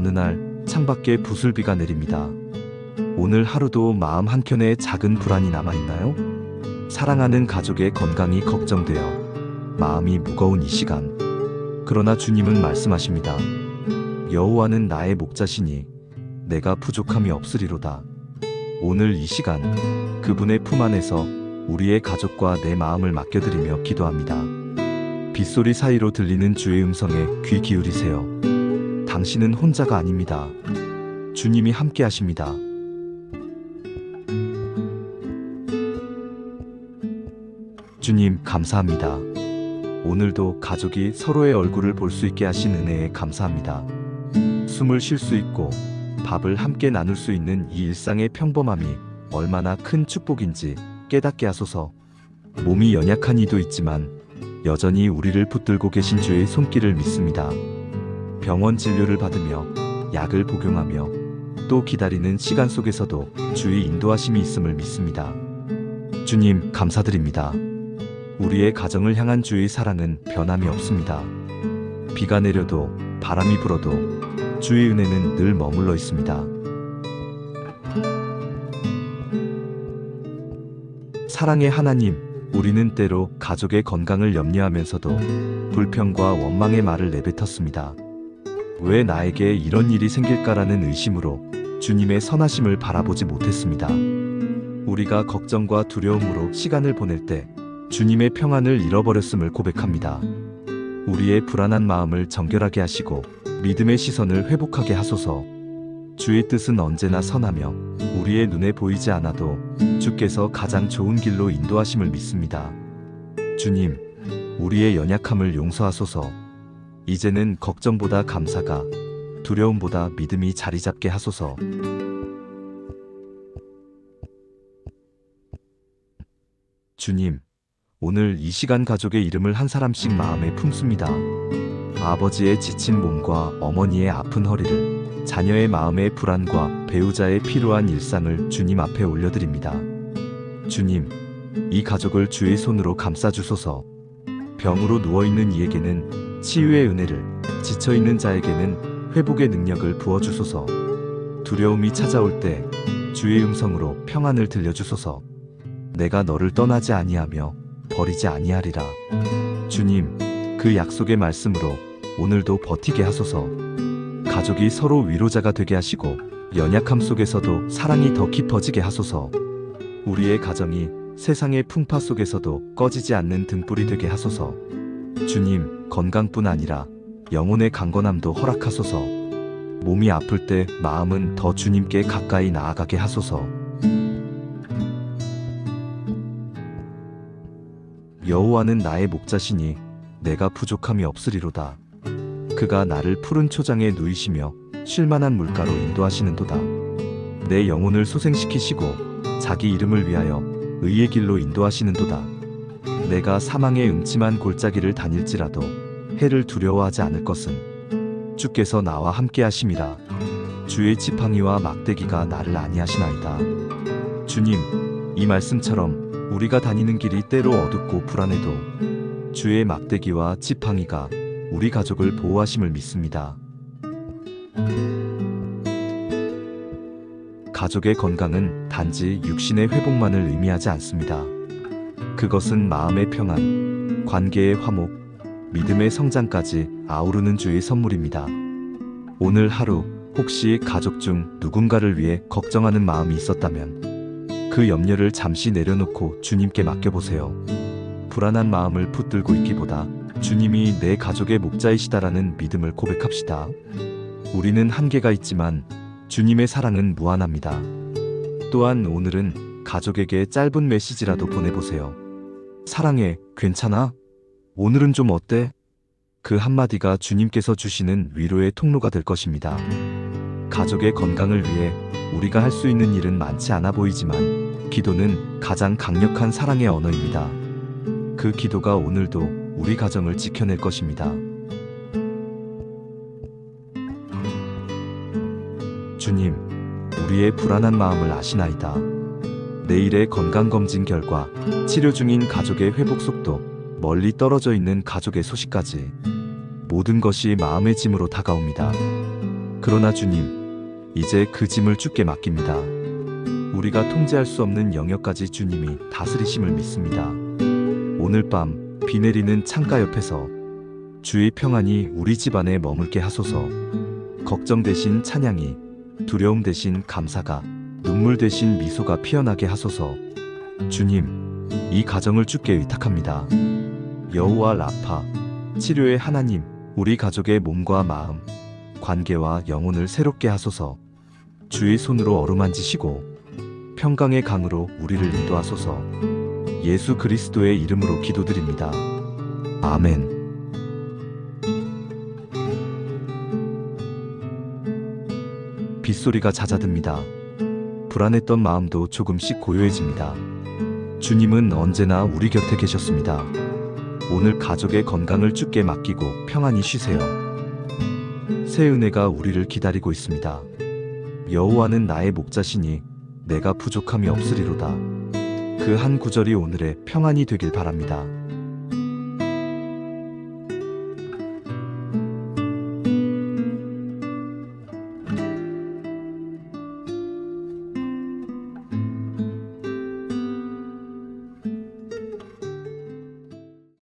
어느 날 창밖에 부슬비가 내립니다. 오늘 하루도 마음 한켠에 작은 불안이 남아있나요? 사랑하는 가족의 건강이 걱정되어 마음이 무거운 이 시간. 그러나 주님은 말씀하십니다. 여호와는 나의 목자시니 내가 부족함이 없으리로다. 오늘 이 시간 그분의 품 안에서 우리의 가족과 내 마음을 맡겨드리며 기도합니다. 빗소리 사이로 들리는 주의 음성에 귀 기울이세요. 당신은 혼자가 아닙니다. 주님이 함께 하십니다. 주님, 감사합니다. 오늘도 가족이 서로의 얼굴을 볼 수 있게 하신 은혜에 감사합니다. 숨을 쉴 수 있고 밥을 함께 나눌 수 있는 이 일상의 평범함이 얼마나 큰 축복인지 깨닫게 하소서. 몸이 연약한 이도 있지만 여전히 우리를 붙들고 계신 주의 손길을 믿습니다. 병원 진료를 받으며 약을 복용하며 또 기다리는 시간 속에서도 주의 인도하심이 있음을 믿습니다. 주님, 감사드립니다. 우리의 가정을 향한 주의 사랑은 변함이 없습니다. 비가 내려도 바람이 불어도 주의 은혜는 늘 머물러 있습니다. 사랑의 하나님, 우리는 때로 가족의 건강을 염려하면서도 불평과 원망의 말을 내뱉었습니다. 왜 나에게 이런 일이 생길까라는 의심으로 주님의 선하심을 바라보지 못했습니다. 우리가 걱정과 두려움으로 시간을 보낼 때 주님의 평안을 잃어버렸음을 고백합니다. 우리의 불안한 마음을 정결하게 하시고 믿음의 시선을 회복하게 하소서. 주의 뜻은 언제나 선하며 우리의 눈에 보이지 않아도 주께서 가장 좋은 길로 인도하심을 믿습니다. 주님, 우리의 연약함을 용서하소서. 이제는 걱정보다 감사가, 두려움보다 믿음이 자리 잡게 하소서. 주님, 오늘 이 시간 가족의 이름을 한 사람씩 마음에 품습니다. 아버지의 지친 몸과 어머니의 아픈 허리를, 자녀의 마음의 불안과 배우자의 필요한 일상을 주님 앞에 올려드립니다. 주님, 이 가족을 주의 손으로 감싸주소서. 병으로 누워있는 이에게는 치유의 은혜를, 지쳐 있는 자에게는 회복의 능력을 부어 주소서. 두려움이 찾아올 때 주의 음성으로 평안을 들려 주소서. 내가 너를 떠나지 아니하며 버리지 아니하리라. 주님, 그 약속의 말씀으로 오늘도 버티게 하소서. 가족이 서로 위로자가 되게 하시고 연약함 속에서도 사랑이 더 깊어지게 하소서. 우리의 가정이 세상의 풍파 속에서도 꺼지지 않는 등불이 되게 하소서. 주님, 건강뿐 아니라 영혼의 강건함도 허락하소서. 몸이 아플 때 마음은 더 주님께 가까이 나아가게 하소서. 여호와는 나의 목자시니 내가 부족함이 없으리로다. 그가 나를 푸른 초장에 누이시며 쉴만한 물가로 인도하시는도다. 내 영혼을 소생시키시고 자기 이름을 위하여 의의 길로 인도하시는도다. 내가 사망의 음침한 골짜기를 다닐지라도 해를 두려워하지 않을 것은 주께서 나와 함께 하심이라. 주의 지팡이와 막대기가 나를 안위하시나이다. 주님, 이 말씀처럼 우리가 다니는 길이 때로 어둡고 불안해도 주의 막대기와 지팡이가 우리 가족을 보호하심을 믿습니다. 가족의 건강은 단지 육신의 회복만을 의미하지 않습니다. 그것은 마음의 평안, 관계의 화목, 믿음의 성장까지 아우르는 주의 선물입니다. 오늘 하루 혹시 가족 중 누군가를 위해 걱정하는 마음이 있었다면 그 염려를 잠시 내려놓고 주님께 맡겨보세요. 불안한 마음을 붙들고 있기보다 주님이 내 가족의 목자이시다라는 믿음을 고백합시다. 우리는 한계가 있지만 주님의 사랑은 무한합니다. 또한 오늘은 가족에게 짧은 메시지라도 보내보세요. 사랑해, 괜찮아? 오늘은 좀 어때? 그 한마디가 주님께서 주시는 위로의 통로가 될 것입니다. 가족의 건강을 위해 우리가 할 수 있는 일은 많지 않아 보이지만 기도는 가장 강력한 사랑의 언어입니다. 그 기도가 오늘도 우리 가정을 지켜낼 것입니다. 주님, 우리의 불안한 마음을 아시나이다. 내일의 건강검진 결과, 치료 중인 가족의 회복 속도, 멀리 떨어져 있는 가족의 소식까지 모든 것이 마음의 짐으로 다가옵니다. 그러나 주님, 이제 그 짐을 주께 맡깁니다. 우리가 통제할 수 없는 영역까지 주님이 다스리심을 믿습니다. 오늘 밤 비 내리는 창가 옆에서 주의 평안이 우리 집안에 머물게 하소서. 걱정 대신 찬양이, 두려움 대신 감사가, 눈물 대신 미소가 피어나게 하소서. 주님, 이 가정을 주께 의탁합니다. 여호와 라파, 치료의 하나님, 우리 가족의 몸과 마음, 관계와 영혼을 새롭게 하소서. 주의 손으로 어루만지시고 평강의 강으로 우리를 인도하소서. 예수 그리스도의 이름으로 기도드립니다. 아멘. 빗소리가 잦아듭니다. 불안했던 마음도 조금씩 고요해집니다. 주님은 언제나 우리 곁에 계셨습니다. 오늘 가족의 건강을 주께 맡기고 평안히 쉬세요. 새 은혜가 우리를 기다리고 있습니다. 여호와는 나의 목자시니 내가 부족함이 없으리로다. 그 한 구절이 오늘의 평안이 되길 바랍니다.